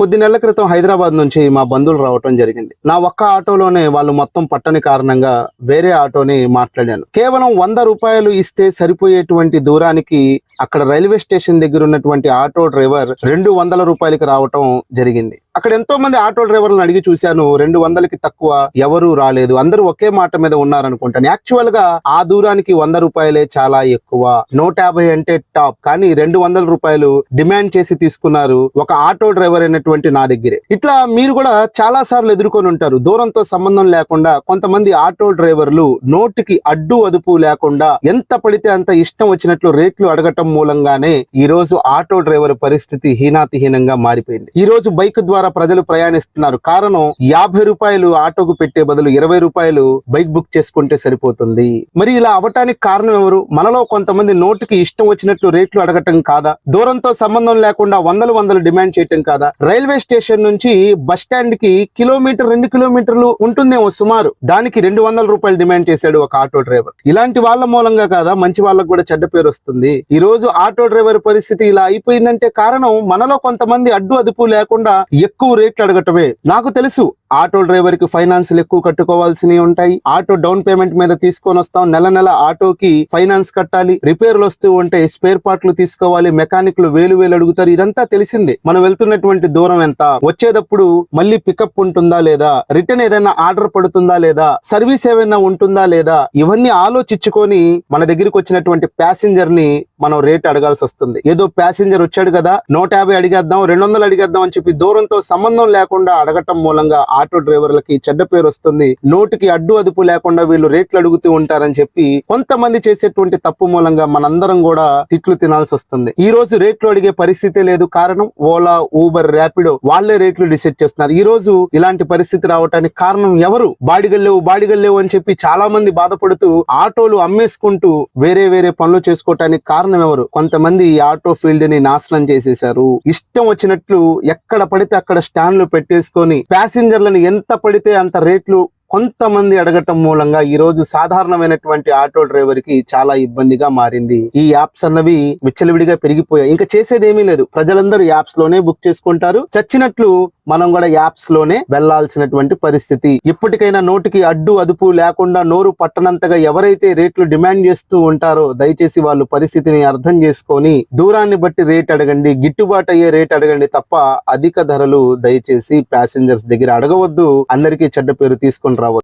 కొద్ది నెలల క్రితం హైదరాబాద్ నుంచి మా బంధువులు రావటం జరిగింది. నా ఒక్క ఆటోలోనే వాళ్ళు మొత్తం పట్టని కారణంగా వేరే ఆటోని మాట్లాడాను. కేవలం వంద రూపాయలు ఇస్తే సరిపోయేటువంటి దూరానికి అక్కడ రైల్వే స్టేషన్ దగ్గర ఉన్నటువంటి ఆటో డ్రైవర్ రెండు వందల రూపాయలకి రావటం జరిగింది. అక్కడ ఎంతో మంది ఆటో డ్రైవర్లను అడిగి చూశాను రెండు వందలకి తక్కువ ఎవరు రాలేదు. అందరూ ఒకే మాట మీద ఉన్నారనుకుంటాను. యాక్చువల్గా ఆ దూరానికి వంద రూపాయలే చాలా ఎక్కువ. నూట యాభై అంటే టాప్. కానీ రెండు వందల రూపాయలు డిమాండ్ చేసి తీసుకున్నారు ఒక ఆటో డ్రైవర్ అయినటువంటి నా దగ్గరే. ఇట్లా మీరు కూడా చాలా సార్లు ఎదుర్కొని ఉంటారు. దూరంతో సంబంధం లేకుండా కొంతమంది ఆటో డ్రైవర్లు నోటికి అడ్డు అదుపు లేకుండా ఎంత పడితే అంత ఇష్టం వచ్చినట్లు రేట్లు అడగటం మూలంగానే ఈ రోజు ఆటో డ్రైవర్ పరిస్థితి హీనాతిహీనంగా మారిపోయింది. ఈ రోజు బైక్ ద్వారా ప్రజలు ప్రయాణిస్తున్నారు. కారణం యాభై రూపాయలు ఆటోకు పెట్టే బదులు ఇరవై రూపాయలు బైక్ బుక్ చేసుకుంటే సరిపోతుంది. మరి ఇలా అవటానికి కారణం ఎవరు? మనలో కొంతమంది నోటికి ఇష్టం వచ్చినట్లు రేట్లు అడగటం కాదా? దూరంతో సంబంధం లేకుండా వందలు వందలు డిమాండ్ చేయటం కాదా? రైల్వే స్టేషన్ నుంచి బస్ స్టాండ్కి కిలోమీటర్ రెండు కిలోమీటర్లు ఉంటుందేమో సుమారు. దానికి రెండు వందల రూపాయలు డిమాండ్ చేశాడు ఒక ఆటో డ్రైవర్. ఇలాంటి వాళ్ళ మూలంగా కాదా? మంచి వాళ్ళకు కూడా చెడ్డ పేరు వస్తుంది. ఈ రోజు రోజు ఆటో డ్రైవర్ పరిస్థితి ఇలా అయిపోయిందంటే కారణం మనలో కొంతమంది అడ్డు అదుపు లేకుండా ఎక్కువ రేట్లు అడగటమే. నాకు తెలుసు ఆటో డ్రైవర్కి ఫైనాన్స్లు ఎక్కువ కట్టుకోవాల్సినవి ఉంటాయి. ఆటో డౌన్ పేమెంట్ మీద తీసుకొని వస్తాం. నెల నెల ఆటోకి ఫైనాన్స్ కట్టాలి. రిపేర్లు వస్తూ ఉంటే స్పేర్ పార్ట్లు తీసుకోవాలి. మెకానిక్లు వేలు వేలు అడుగుతారు. ఇదంతా తెలిసిందే. మనం వెళ్తున్నటువంటి దూరం ఎంత? వచ్చేటప్పుడు మళ్ళీ పికప్ ఉంటుందా లేదా? రిటర్న్ ఏదైనా ఆర్డర్ పడుతుందా లేదా? సర్వీస్ ఏమైనా ఉంటుందా లేదా? ఇవన్నీ ఆలోచించుకొని మన దగ్గరికి వచ్చినటువంటి ప్యాసింజర్ని మనం రేట్ అడగాల్సి వస్తుంది. ఏదో ప్యాసింజర్ వచ్చాడు కదా నూట యాభై అడిగేద్దాం రెండు వందలు అడిగేద్దాం అని చెప్పి దూరంతో సంబంధం లేకుండా అడగటం మూలంగా ఆటో డ్రైవర్లకి చెడ్డ పేరు వస్తుంది. నోటికి అడ్డు అదుపు లేకుండా వీళ్ళు రేట్లు అడుగుతూ ఉంటారని చెప్పి కొంతమంది చేసేటువంటి తప్పు మూలంగా మనందరం కూడా తిట్లు తినాల్సి వస్తుంది. ఈ రోజు రేట్లు అడిగే పరిస్థితే లేదు. కారణం ఓలా ఊబర్ ర్యాపిడో వాళ్ళే రేట్లు డిసైడ్ చేస్తున్నారు. ఈ రోజు ఇలాంటి పరిస్థితి రావడానికి కారణం ఎవరు? బాడిగల్లేవు బాడిగల్లేవు అని చెప్పి చాలా మంది బాధపడుతూ ఆటోలు అమ్మేసుకుంటూ వేరే వేరే పనులు చేసుకోవటానికి కారణం ఎవరు? కొంతమంది ఈ ఆటో ఫీల్డ్ని నాశనం చేసేశారు. ఇష్టం వచ్చినట్లు ఎక్కడ పడితే అక్కడ స్టాండ్లు పెట్టేసుకొని ప్యాసింజర్లను ఎంత పడితే అంత రేట్లు కొంతమంది అడగటం మూలంగా ఈ రోజు సాధారణమైనటువంటి ఆటో డ్రైవర్కి చాలా ఇబ్బందిగా మారింది. ఈ యాప్స్ అన్నవి విచ్చలవిడిగా పెరిగిపోయాయి. ఇంకా చేసేది ఏమీ లేదు. ప్రజలందరూ యాప్స్లోనే బుక్ చేసుకుంటారు. చచ్చినట్లు మనం కూడా యాప్స్లోనే వెళ్ళాల్సినటువంటి పరిస్థితి. ఇప్పటికైనా నోటికి అడ్డు అదుపు లేకుండా నోరు పట్టనంతగా ఎవరైతే రేట్లు డిమాండ్ చేస్తూ ఉంటారో దయచేసి వాళ్ళు పరిస్థితిని అర్థం చేసుకొని దూరాన్ని బట్టి రేట్ అడగండి గిట్టుబాటు అయ్యే రేట్ అడగండి తప్ప అధిక ధరలు దయచేసి ప్యాసింజర్స్ దగ్గర అడగవద్దు. అందరికీ చెడ్డ పేరు తీసుకొని రావద్దు.